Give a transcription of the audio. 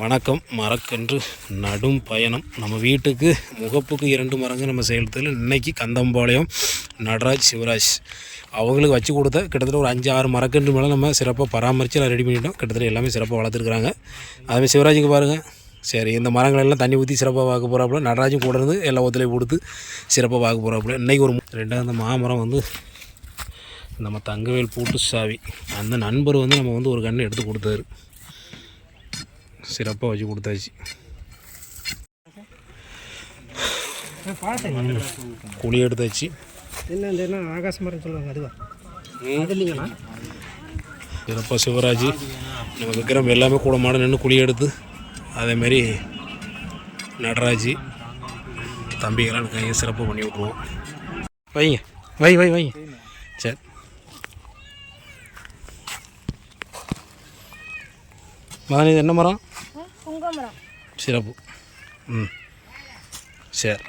வணக்கம். மரக்கன்று நடும் பயணம். நம்ம வீட்டுக்கு முகப்புக்கு இரண்டு மரங்கள் நம்ம செயல்படுத்தல இன்னைக்கு கந்தம்பாளையம் நடராஜ் சிவராஜ். அவங்களுக்கு வச்சு கொடுத்த கிட்டத்தட்ட ஒரு அஞ்சு ஆறு மரக்கன்று மேலே நம்ம சிறப்பாக பராமரித்து எல்லாம் ரெடி பண்ணிட்டோம். கிட்டத்தட்ட எல்லாமே சிறப்பாக வளர்த்துருக்குறாங்க. அதுமாதிரி சிவராஜுக்கு பாருங்கள் சரி இந்த மரங்கள் எல்லாம் தண்ணி ஊற்றி சிறப்பாக பார்க்க போகிறாப்புல நடராஜும் கூட இருந்து எல்லா ஒத்துழைப்பு கொடுத்து சிறப்பாக பார்க்க போகிறாப்புல இன்றைக்கி ஒரு ரெண்டாவது அந்த மாமரம் வந்து நம்ம தங்கவேல் பூட்டு சாவி அந்த நண்பர் வந்து நம்ம வந்து ஒரு கன்று எடுத்து கொடுத்தாரு. சிறப்பாக வச்சு கொடுத்தாச்சு. குழி எடுத்தாச்சு. என்ன இந்த என்ன ஆகாச மரம் சொல்லுவாங்க அதுவா சிறப்பாக சிவராஜ் நம்ம விக்ரம் எல்லாமே கூட மாட நின்று குழி எடுத்து அதேமாரி நடராஜ் தம்பிகளாம் இருக்காங்க சிறப்பாக பண்ணி விட்ருவோம் வைங்க. வை வை வைங்க. சரி. இது என்ன மரம்? புங்கமரம் சிறப்பு. ம். சரி.